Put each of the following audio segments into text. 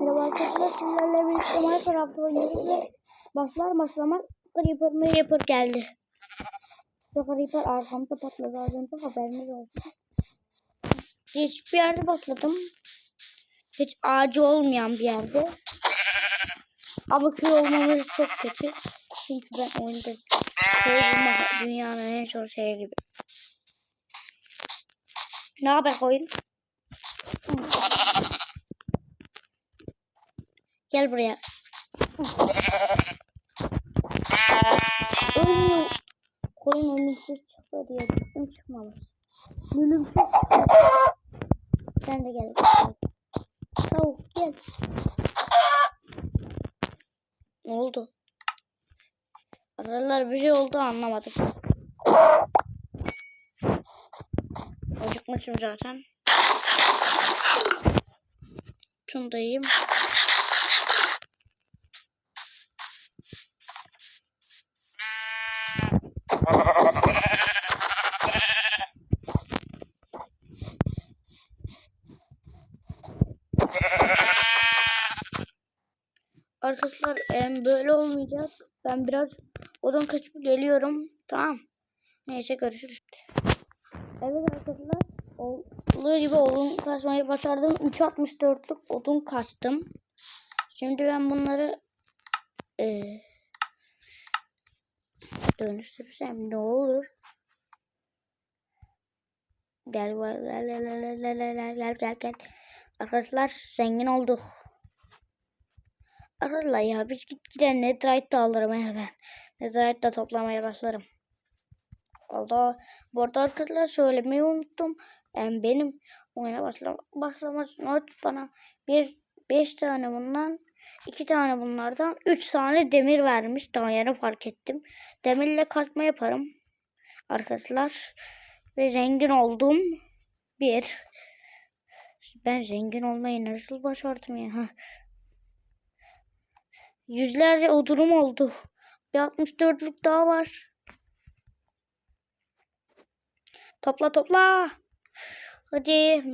Merhaba arkadaşlar sizlerle birlikte Minecraft oynuyoruz ve başlar başlamaz Creeper Creeper geldi. Ve Creeper arkamda patladı az önce haberiniz olsun. Hiçbir yerde patladım. Hiç ağacı olmayan bir yerde. Ama köy olmamız çok kötü. Çünkü ben oyunda köy bulmak dünyanın en zor şeyi gibi. Ne haber koyun? Gel buraya. Ölmüyor. Koyun ölümsüz çıktı diye gittim çıkmamış. Ölümsüz. Sen de gel. Tavuk gel. Ne oldu? Aralar bir şey oldu anlamadım. Acıkmışım zaten. Şunu da yiyeyim. Ben biraz odan kaçıp geliyorum. Tamam. Neyse görüşürüz. Evet arkadaşlar. Olduğu gibi odun kasmayı başardım. 3.64'lük odun kastım. Şimdi ben bunları e, dönüştürsem ne olur? Gel gel gel gel gel gel gel. Arkadaşlar zengin olduk. Arkadaşlar ya biz gitgide netherite de alırım ya ben. Netherite toplamaya başlarım. Valla bu arada arkadaşlar söylemeyi unuttum. Yani benim oyuna başlam başlamak not bana bir beş tane bundan iki tane bunlardan üç tane demir vermiş. Daha yeni fark ettim. Demirle kazma yaparım. Arkadaşlar ve zengin oldum. Bir. Ben zengin olmayı nasıl başardım ya? Yüzlerce odunum oldu. Bir 64'lük daha var. Topla topla. Hadi.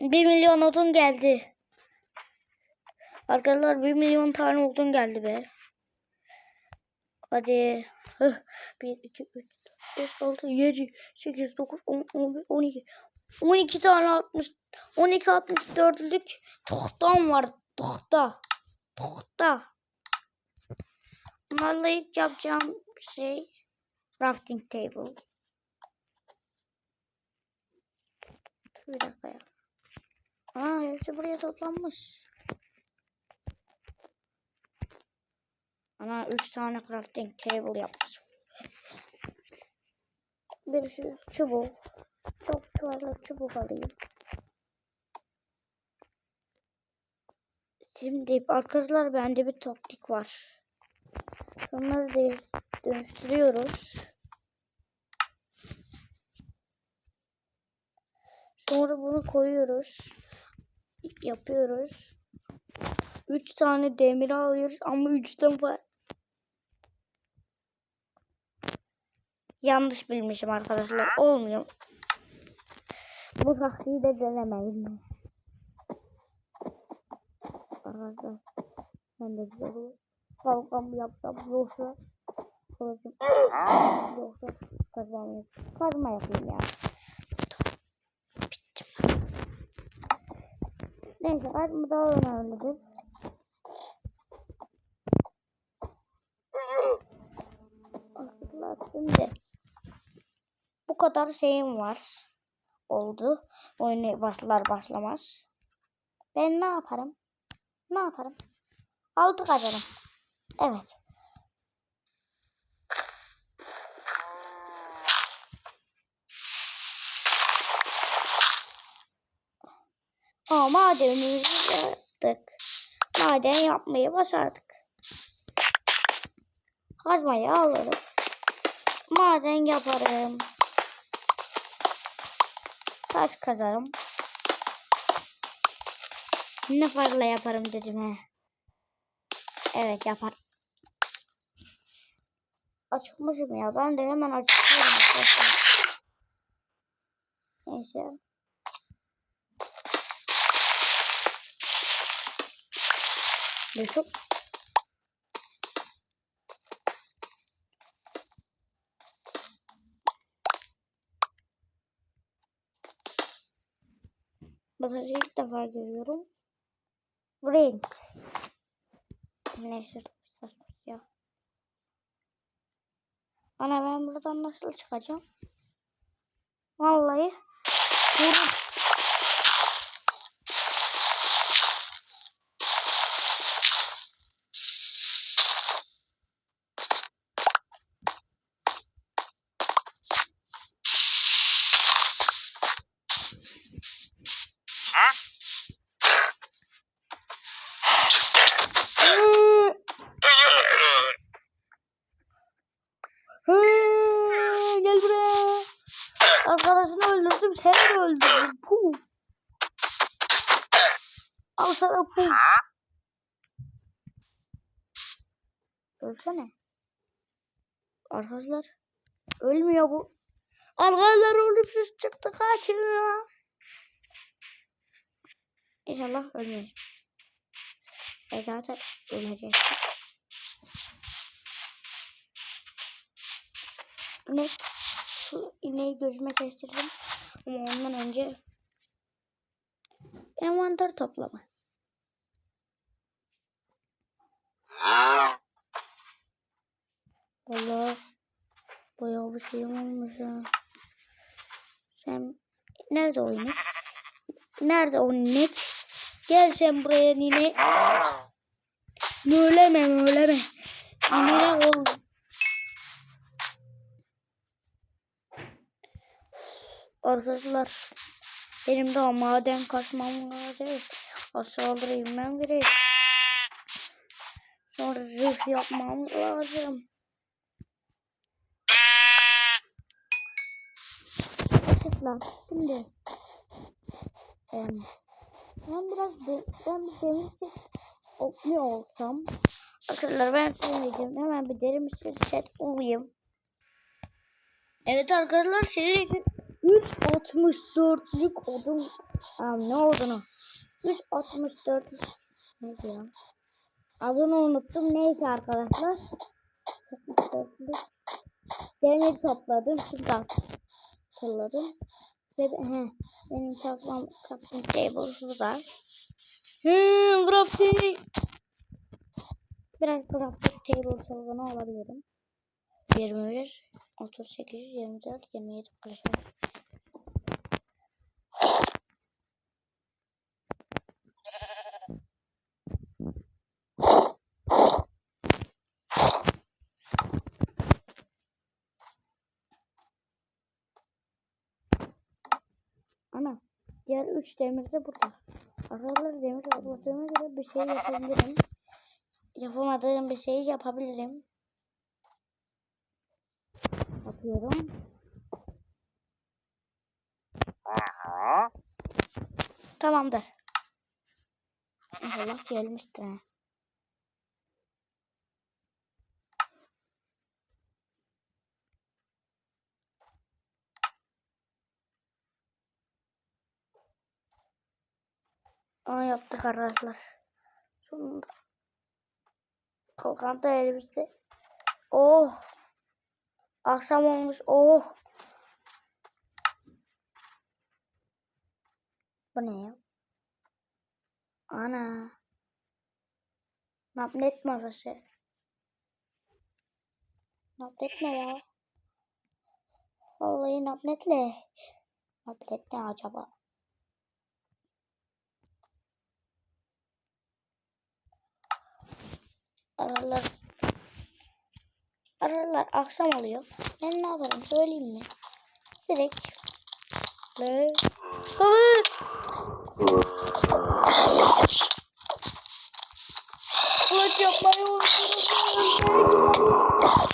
Bir milyon odun geldi. Arkadaşlar bir milyon tane odun geldi be. Hadi. Hıh. 1, 2, 3, 4, 5, 6, 7, 8, 9, 10, 11, 12. 12 tane 60. 12 64'lük tohtam var. Tohta. Tohta. Bunlarla ilk yapacağım şey crafting table. Bir dakika ya. Aa hepsi buraya toplanmış. Ana 3 tane crafting table yapmış. Bir şu çubuk. Çok fazla çubuk alayım. Şimdi arkadaşlar bende bir taktik var. Bunları da dönüştürüyoruz. Sonra bunu koyuyoruz. Yapıyoruz. 3 tane demir alıyoruz ama 3 tane. Yanlış bilmişim arkadaşlar. Olmuyor. Bu taktiği de denemeyin. Arkadaşlar. Ben de güzel olur. Kalkam yapsam yoksa kılıcım yoksa kazmam yapayım. Kazma yapayım ya. Neyse kazma daha önemlidir. Şimdi bu kadar şeyim var. Oldu. Oyunu başlar başlamaz. Ben ne yaparım? Ne yaparım? Altı kazanım. Evet. Ama madenimizi yaptık. Maden yapmayı başardık. Kazmayı alırım. Maden yaparım. Taş kazarım. Ne farkla yaparım dedim he. Evet yapar. Açıkmışım ya. Ben de hemen açıklıyorum. Neyse. Ne çok Batarya ilk defa görüyorum. Brent. Neyse saçma ya. Ana ben buradan nasıl çıkacağım? Vallahi. Vurun. Hı. Hı, Gel buraya. Arkadaşını öldürdüm, seni de öldürdüm. Puh. Al sana puh. Ölsene. Arkadaşlar. Ölmüyor bu. Arkadaşlar ölümsüz çıktı kaçın. İnşallah ölmeyiz. E zaten öleceğiz. İnek. Şu ineği gözüme kestirdim. Ama ondan önce envanter toplama. Valla bayağı bir şeyim olmuş ha. Nerede o inek? Nerede o inek? Gel sen buraya nine. Möyleme möyleme. İnek ol. Arkadaşlar benim de maden kaçmam lazım. Aşağılara inmem gerek. Sonra zırh yapmam lazım. Arkadaşlar şimdi ben biraz de, ben bir set ne olsam Arkadaşlar ben söyleyeceğim hemen bir demir set olayım. Evet arkadaşlar sizin için 3.64'lük odun Aa, ne odunu? 3.64 Neydi ya? Adını unuttum. Neyse arkadaşlar. 64'lük Demir topladım. Şimdi kolları. Ve he, benim takmam taktığım table şey burada. Hmm, grafik. Şey. Biraz grafik table sorgunu olabilirim. 21, 38, 24, 27, 45. 3 demir de burada. Aralar demir topladığıma göre bir şey yapabilirim. Yapamadığım bir şey yapabilirim. Yapıyorum. Tamamdır. İnşallah gelmiştir. Aa yaptık arkadaşlar. Sonunda. Kalkan da elimizde. Oh. Akşam olmuş. Oh. Bu ne ya? Ana. Mapnet mi orası? Mapnet ne ya? Vallahi mapnetle. Mapnet ne acaba? Aralar Aralar akşam oluyor. Ben ne yaparım söyleyeyim mi? Direkt ve Kılıç! Kılıç yapmayı unuttum.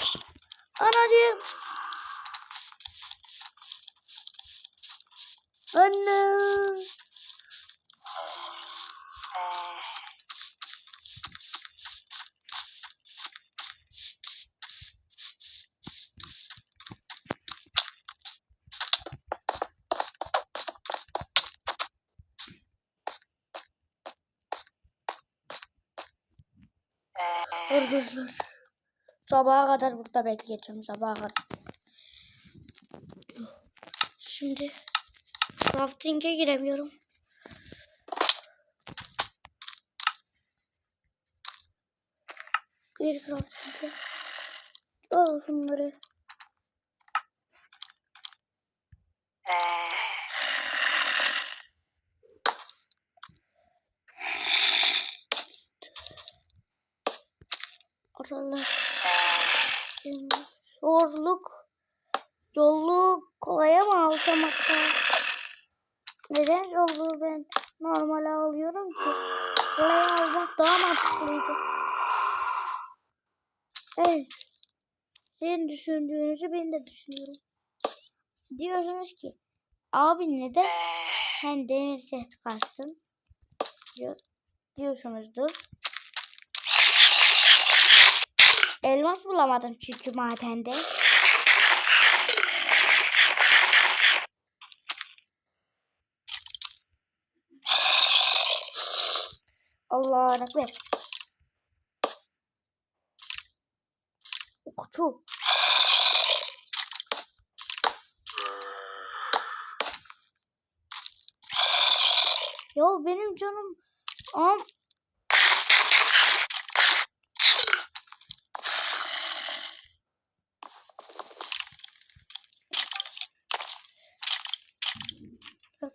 Anacığım. Anne. Arkadaşlar. Sabaha kadar burada bekleyeceğim. Sabaha kadar. Şimdi crafting'e giremiyorum. Gir crafting'e. Al şunları. Düşündüğünüzü ben de düşünüyorum. Diyorsunuz ki abi neden sen demir set kastın? Diyor, diyorsunuzdur. Elmas bulamadım çünkü madende. Allah ekber. Kutu. Ya benim canım am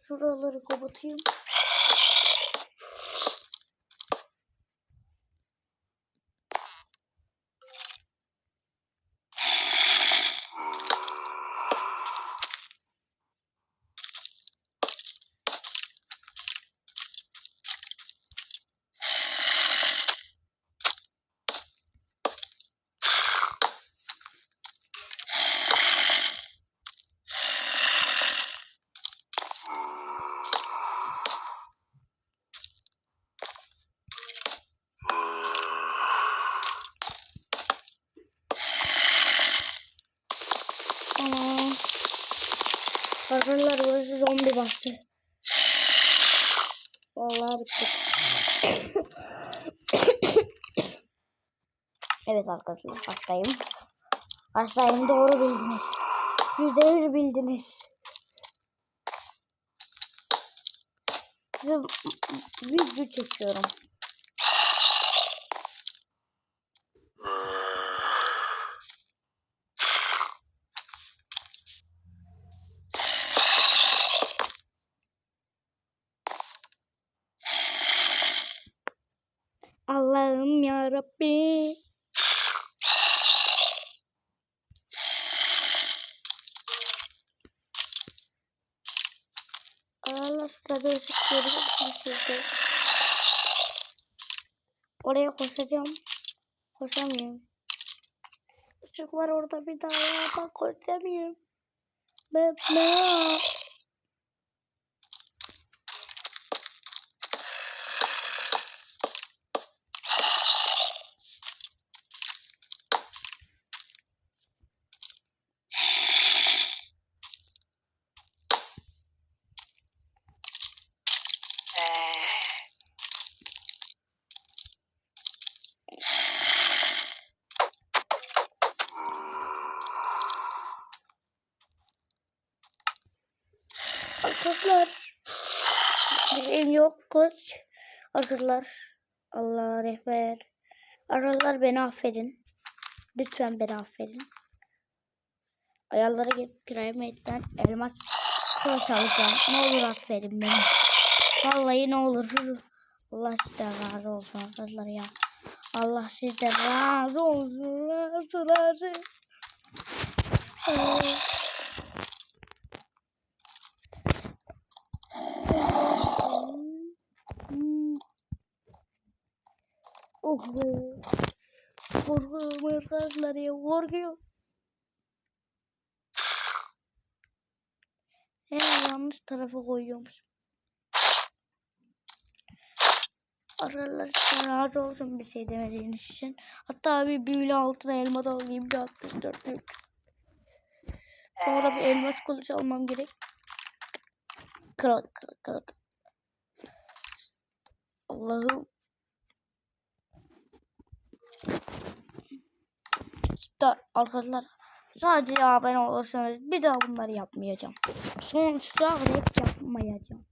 şuraları kapatayım. Arkadaşlar burası zombi bastı. Vallahi bitti. evet arkadaşlar hastayım. Hastayım doğru bildiniz. Yüzde yüz bildiniz. Video çekiyorum. Allah'ım ya Rabbi. Allah şurada bir ışık görüyor. Oraya koşacağım. Koşamıyorum. Işık var orada bir daha. Ben koşamıyorum. Ben ne? Arkadaşlar. Bizim yok kılıç. Arkadaşlar. Allah rehber. Arkadaşlar beni affedin. Lütfen beni affedin. Ayarlara gidip Primate'den elmas kılıç alacağım. Ne olur affedin beni. Vallahi ne olur. Allah sizden razı olsun arkadaşlar ya. Allah sizden razı olsun. Razı razı. Ee, Hmm. Be. Korkuyorum arkadaşlar ya korkuyorum. He yanlış tarafa koyuyormuş. Arkadaşlar razı olsun bir şey demediğiniz için. Hatta bir büyülü altına elma da alayım bir 64 büyük. Sonra bir elmas kılıç almam gerek. Kral kral kral. Allah'ım. Da, arkadaşlar sadece abone olursanız bir daha bunları yapmayacağım. Kadar hiç yapmayacağım.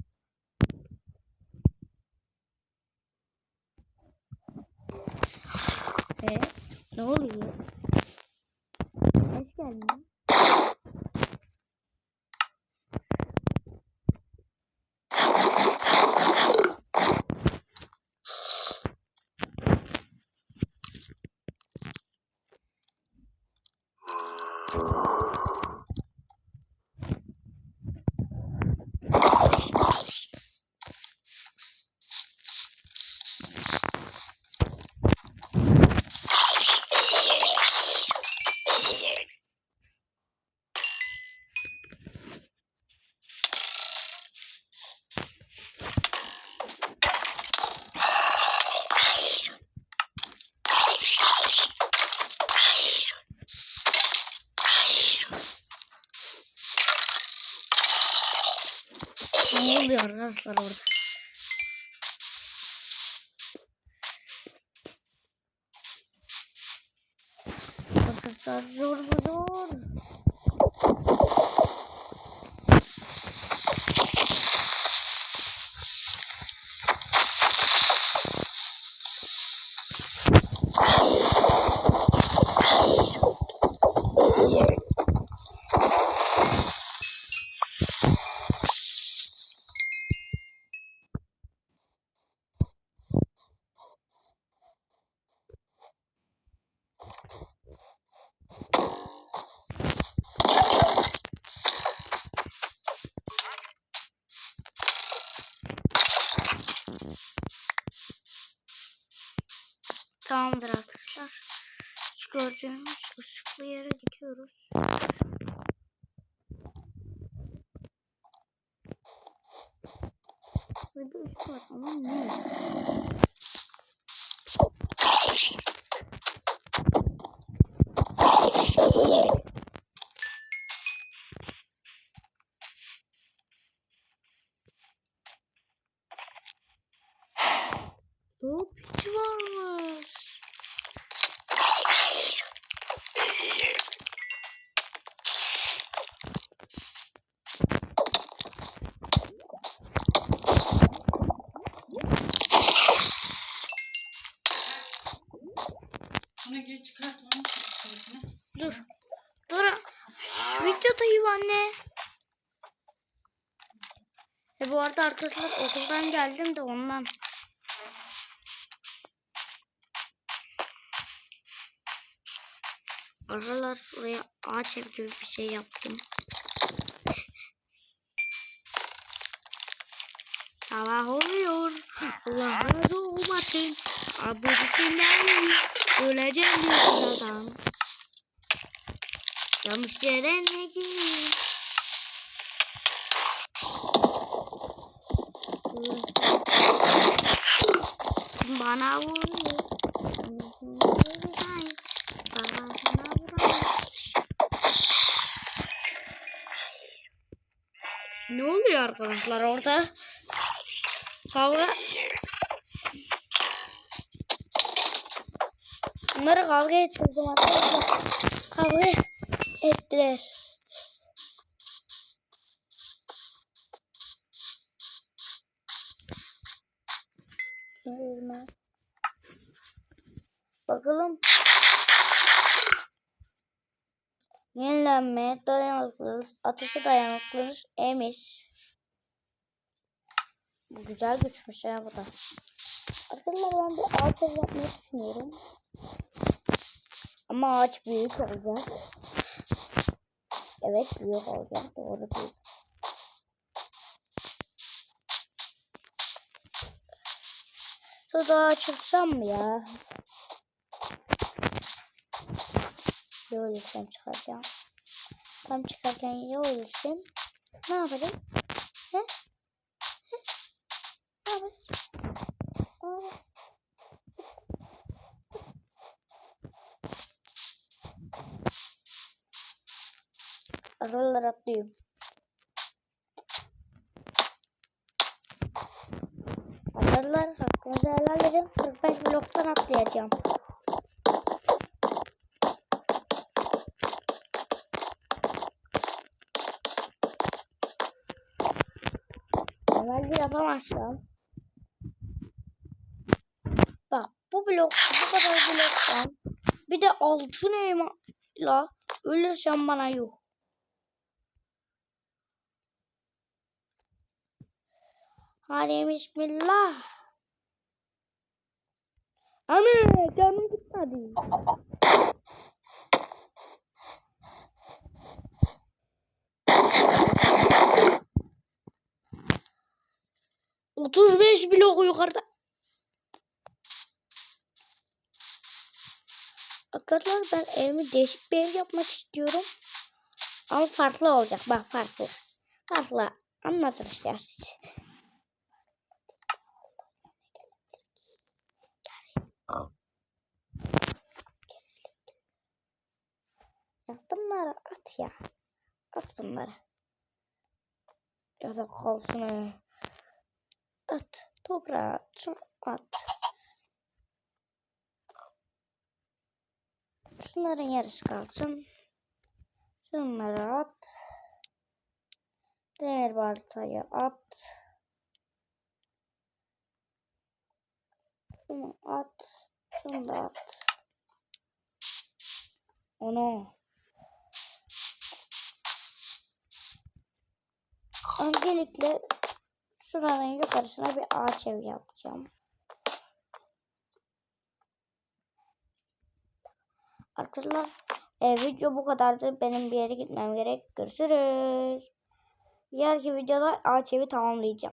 E ne oluyor? Hoş geldin. Arkadaşlar orada? Arkadaşlar zor bu zor. Tamamdır arkadaşlar. Şu gördüğünüz ışıklı yere gidiyoruz. Burada bir ışık var ama ne? Dur. Dur. Şş, videodayım anne. E bu arada arkadaşlar okuldan geldim de ondan. Aralar şuraya ağaç gibi bir şey yaptım. Sabah oluyor. Allah razı olmasın. Abi bütünden öleceğim bir adam. Yanlış yere ne gireyim? Bana vuruyor. Bana vuruyor. Ne oluyor arkadaşlar orada? Kavga. Bunları kavga ettirdim arkadaşlar. Kavga ettiler. Ölme. Bakalım. Yenilenmeye dayanıklıyız. Ateşe dayanıklıyız. Emiş. Bu güzel güçmüş ya bu da. Arkadaşlar ben bir ağaç yapmayı düşünüyorum. Ama ağaç büyük olacak. Evet büyük olacak. Doğru değil. Şurada çıksam mı ya? Ya ölürsem çıkacağım. Tam çıkarken ya ölürsem ne yapacağım? He? He? Ne yapacağız? Aa. Aralar atlıyorum. Aralar hakkınızı helal edin. 45 bloktan atlayacağım. Herhalde yapamazsam. Bak bu blok bu kadar bloktan bir de altın elma ile ölürsem bana yok. Hadi bismillah. Ana canım gitmedi. Otuz beş blok yukarıda. Arkadaşlar ben evimi değişik bir ev yapmak istiyorum. Ama farklı olacak. Bak farklı. Farklı. Anlatırız ya size. Ya bunları at ya. At bunları. Ya da kalsın. At. Toprağa at. Şunların yarısı kalsın. Şunları at. Demir baltayı at. Şunu at. Şunu da at. Onu. Öncelikle şuranın yukarısına bir ağaç ev yapacağım. Arkadaşlar e, video bu kadardı. Benim bir yere gitmem gerek. Görüşürüz. Diğerki videoda ağaç evi tamamlayacağım.